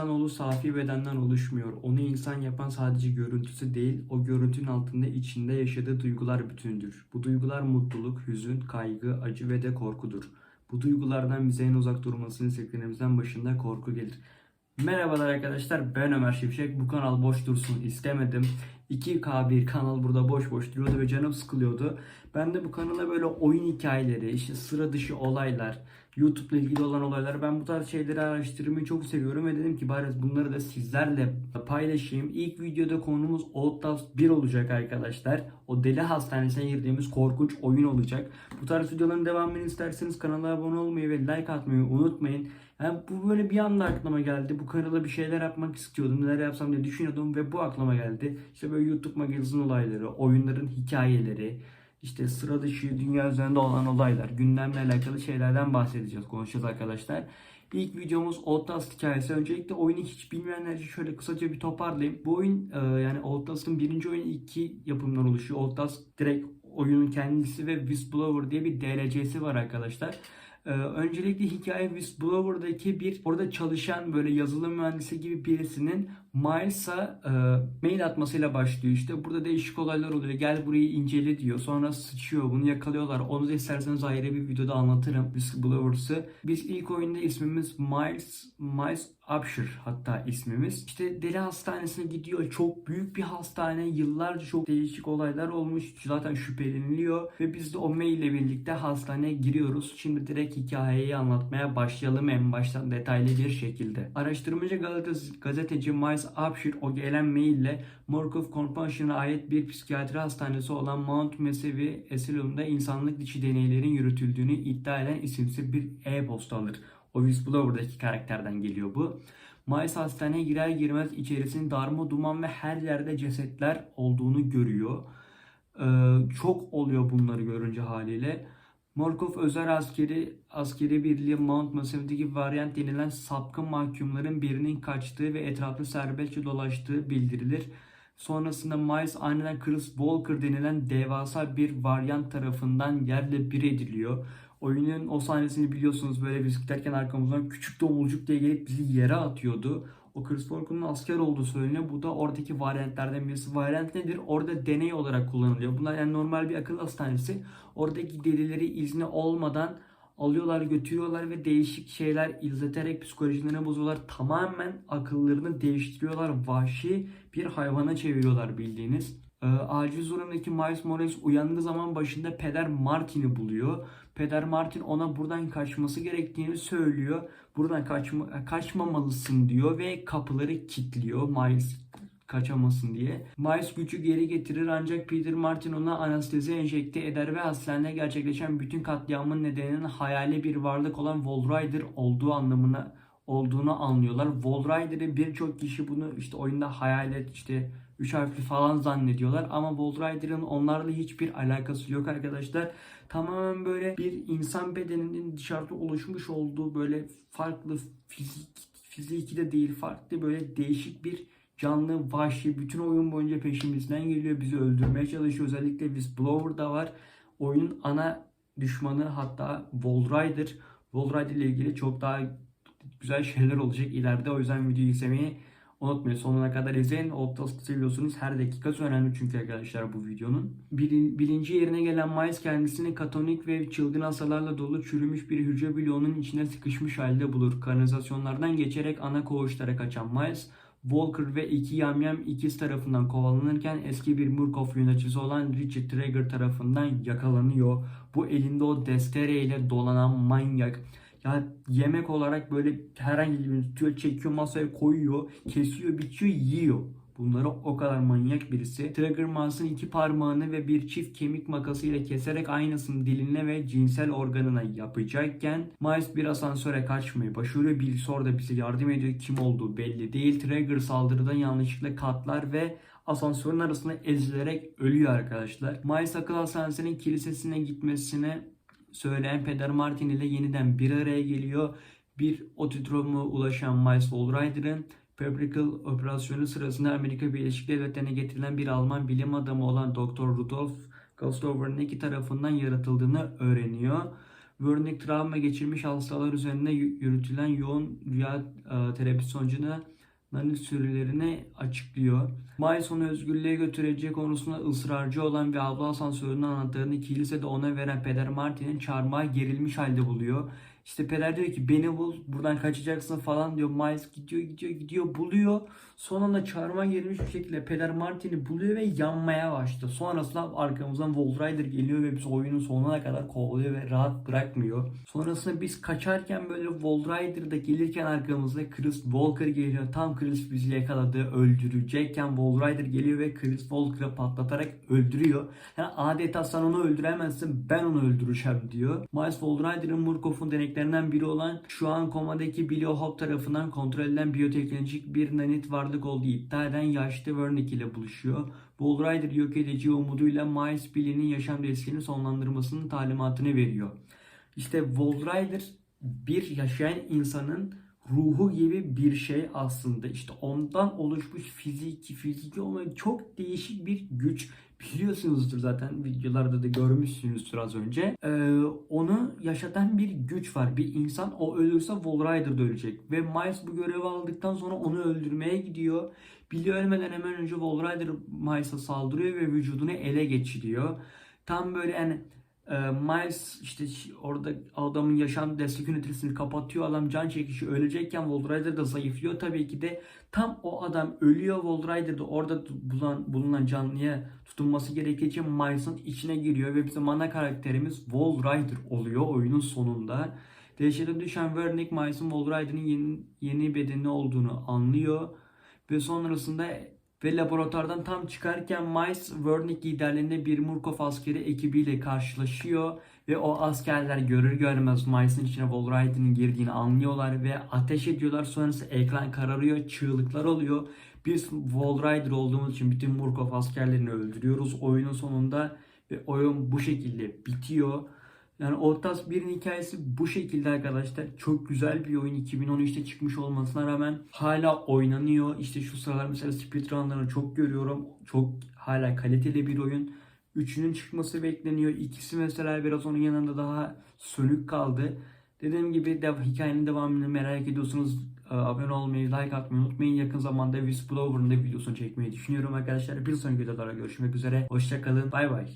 İnsanoğlu safi bedenden oluşmuyor. Onu insan yapan sadece görüntüsü değil, o görüntünün altında içinde yaşadığı duygular bütündür. Bu duygular mutluluk, hüzün, kaygı, acı ve de korkudur. Bu duygulardan bize en uzak durmasını istediklerimizden başında korku gelir. Merhabalar arkadaşlar ben Ömer Şifşek. Bu kanal boş dursun istemedim. 2K1 kanal burada boş boş duruyordu ve canım sıkılıyordu. Ben de bu kanala böyle oyun hikayeleri, işte sıra dışı olaylar, YouTube'la ilgili olan olaylar ben bu tarz şeyleri araştırmayı çok seviyorum ve dedim ki bari bunları da sizlerle paylaşayım. İlk videoda konumuz Outlast 1 olacak arkadaşlar. O deli hastanesine girdiğimiz korkunç oyun olacak. Bu tarz videoların devamını isterseniz kanala abone olmayı ve like atmayı unutmayın. Yani bu böyle bir anda aklıma geldi. Bu kanala bir şeyler yapmak istiyordum. Neler yapsam diye düşünüyordum ve bu aklıma geldi. İşte böyle YouTube magazin olayları, oyunların hikayeleri, işte sıra dışı dünya üzerinde olan olaylar, gündemle alakalı şeylerden bahsedeceğiz, konuşacağız arkadaşlar. İlk videomuz Outlast hikayesi. Öncelikle oyunu hiç bilmeyenler için şöyle kısaca bir toparlayayım. Bu oyun e, yani Outlast'ın birinci oyunu iki yapımdan oluşuyor. Outlast direkt oyunun kendisi ve Whistleblower diye bir DLC'si var arkadaşlar. Ee, öncelikle hikaye Whistleblower'daki bir orada çalışan böyle yazılım mühendisi gibi birisinin Miles'a e, mail atmasıyla başlıyor. İşte burada değişik olaylar oluyor. Gel burayı incele diyor. Sonra sıçıyor. Bunu yakalıyorlar. Onu da isterseniz ayrı bir videoda anlatırım Whistleblowers'ı. Biz ilk oyunda ismimiz Miles, Miles Upshur hatta ismimiz. İşte deli hastanesine gidiyor. Çok büyük bir hastane. Yıllarca çok değişik olaylar olmuş. Zaten şüpheleniliyor. Ve biz de o mail ile birlikte hastaneye giriyoruz. Şimdi direkt hikayeyi anlatmaya başlayalım en baştan detaylı bir şekilde. Araştırmacı gazeteci, Miles Upshur o gelen maille Morkov Compassion'a ait bir psikiyatri hastanesi olan Mount Mesevi Asylum'da insanlık dışı deneylerin yürütüldüğünü iddia eden isimsiz bir e-posta alır. O Whistleblower'daki karakterden geliyor bu. Miles hastaneye girer girmez içerisinde darma duman ve her yerde cesetler olduğunu görüyor. Ee, çok oluyor bunları görünce haliyle. Morkov özel askeri askeri birliği Mount Massive'deki varyant denilen sapkın mahkumların birinin kaçtığı ve etrafta serbestçe dolaştığı bildirilir. Sonrasında Miles aniden Chris Walker denilen devasa bir varyant tarafından yerle bir ediliyor. Oyunun o sahnesini biliyorsunuz böyle biz giderken arkamızdan küçük domuzcuk diye gelip bizi yere atıyordu. O Chris Walker'ın asker olduğu söyleniyor. Bu da oradaki varyantlardan birisi. Varyant nedir? Orada deney olarak kullanılıyor. Bunlar yani normal bir akıl hastanesi. Oradaki delileri izni olmadan alıyorlar, götürüyorlar ve değişik şeyler izleterek psikolojilerini bozuyorlar. Tamamen akıllarını değiştiriyorlar. Vahşi bir hayvana çeviriyorlar bildiğiniz. Ee, acil durumdaki Miles Morales uyandığı zaman başında Peder Martin'i buluyor. Peder Martin ona buradan kaçması gerektiğini söylüyor. Buradan kaçma, kaçmamalısın diyor ve kapıları kilitliyor Miles kaçamasın diye. Miles gücü geri getirir ancak Peter Martin ona anestezi enjekte eder ve hastanede gerçekleşen bütün katliamın nedeninin hayali bir varlık olan Wall Rider olduğu anlamına olduğunu anlıyorlar. Wall Rider'ı birçok kişi bunu işte oyunda hayalet işte üç harfli falan zannediyorlar ama Wall Rider'ın onlarla hiçbir alakası yok arkadaşlar. Tamamen böyle bir insan bedeninin dışarıda oluşmuş olduğu böyle farklı fizik fiziki de değil farklı böyle değişik bir canlı, vahşi bütün oyun boyunca peşimizden geliyor. Bizi öldürmeye çalışıyor. Özellikle Whistleblower da var. Oyunun ana düşmanı hatta. Wall Rider ile ilgili çok daha güzel şeyler olacak ileride. O yüzden videoyu izlemeyi unutmayın. Sonuna kadar izleyin. Outlast'ı seviyorsunuz. Her dakikası önemli çünkü arkadaşlar bu videonun. Bilin, bilinci yerine gelen Miles kendisini katonik ve çılgın hastalarla dolu çürümüş bir hücre bloğunun içine sıkışmış halde bulur. Kanalizasyonlardan geçerek ana koğuşlara kaçan Miles Walker ve iki yamyam ikiz tarafından kovalanırken eski bir Murkoff yöneticisi olan Richard Traeger tarafından yakalanıyor. Bu elinde o destere ile dolanan manyak. Ya yemek olarak böyle herhangi bir tutuyor, çekiyor masaya koyuyor, kesiyor, biçiyor, yiyor. Bunları o kadar manyak birisi. Trigger Mouse'un iki parmağını ve bir çift kemik makası ile keserek aynısını diline ve cinsel organına yapacakken Miles bir asansöre kaçmayı başarıyor. Birisi orada bize yardım ediyor. Kim olduğu belli değil. Trigger saldırıdan yanlışlıkla katlar ve asansörün arasında ezilerek ölüyor arkadaşlar. Miles akıl hastanesinin kilisesine gitmesine söyleyen Peder Martin ile yeniden bir araya geliyor. Bir otodroma ulaşan Miles Wallrider'ın Fabrical operasyonu sırasında Amerika Birleşik Devletleri'ne getirilen bir Alman bilim adamı olan Dr. Rudolf Gasthofer'ın iki tarafından yaratıldığını öğreniyor. Wernicke travma geçirmiş hastalar üzerinde y- yürütülen yoğun rüya e, terapisi sonucunda nanit sürülerini açıklıyor. Miles onu özgürlüğe götüreceği konusunda ısrarcı olan ve abla asansörünün anahtarını kilisede ona veren Peder Martin'in çarmıha gerilmiş halde buluyor. İşte peder diyor ki beni bul buradan kaçacaksın falan diyor. Miles gidiyor gidiyor gidiyor buluyor. Son anda çarmıha gerilmiş bir şekilde Peder Martin'i buluyor ve yanmaya başlıyor. Sonrasında arkamızdan Wall Rider geliyor ve biz oyunun sonuna kadar kovalıyor ve rahat bırakmıyor. Sonrasında biz kaçarken böyle Wall Rider'da gelirken arkamızda Chris Walker geliyor. Tam Chris bizi yakaladı öldürecekken Wall Rider geliyor ve Chris Walker'ı patlatarak öldürüyor. Yani adeta sen onu öldüremezsin ben onu öldüreceğim diyor. Miles Wall Rider'ın Murkoff'un deneklerinden biri olan şu an komadaki Billy Hope tarafından kontrol edilen biyoteknolojik bir nanit varlık olduğu iddia eden yaşlı Wernicke ile buluşuyor. Wall Rider yok edici umuduyla Miles Billy'nin yaşam riskini sonlandırmasının talimatını veriyor. İşte Wall Rider bir yaşayan insanın ruhu gibi bir şey aslında. İşte ondan oluşmuş fiziki, fiziki olmayan çok değişik bir güç. Biliyorsunuzdur zaten videolarda da görmüşsünüzdür az önce. Ee, onu yaşatan bir güç var. Bir insan o ölürse Wall Rider da ölecek. Ve Miles bu görevi aldıktan sonra onu öldürmeye gidiyor. Billy ölmeden hemen önce Wall Rider Miles'a saldırıyor ve vücudunu ele geçiriyor. Tam böyle yani Miles işte orada adamın yaşam destek ünitesini kapatıyor. Adam can çekişi ölecekken Wall Rider da zayıflıyor. Tabii ki de tam o adam ölüyor. Wall Rider da orada bulunan, bulunan canlıya tutunması gerektiği için Miles'ın içine giriyor ve bizim ana karakterimiz Wall Rider oluyor oyunun sonunda. Dehşete düşen Wernicke Miles'ın Rider'ın yeni, yeni bedeni olduğunu anlıyor ve sonrasında ve laboratuvardan tam çıkarken Miles Wernicke liderliğinde bir Murkoff askeri ekibiyle karşılaşıyor ve o askerler görür görmez Miles'ın içine Wall Rider'ın girdiğini anlıyorlar ve ateş ediyorlar. Sonrası ekran kararıyor, çığlıklar oluyor. Biz Wall Rider olduğumuz için bütün Murkoff askerlerini öldürüyoruz oyunun sonunda ve oyun bu şekilde bitiyor. Yani Outlast 1'in hikayesi bu şekilde arkadaşlar. Çok güzel bir oyun. 2013'te çıkmış olmasına rağmen hala oynanıyor. İşte şu sıralar mesela speedrunlarını çok görüyorum. Çok hala kaliteli bir oyun. Üçünün çıkması bekleniyor. İkisi mesela biraz onun yanında daha sönük kaldı. Dediğim gibi dev, hikayenin devamını merak ediyorsunuz. Ee, Abone olmayı, like atmayı unutmayın. Yakın zamanda Whistleblower'ın da videosunu çekmeyi düşünüyorum arkadaşlar. Bir sonraki videolarda görüşmek üzere. Hoşçakalın. Bay bay.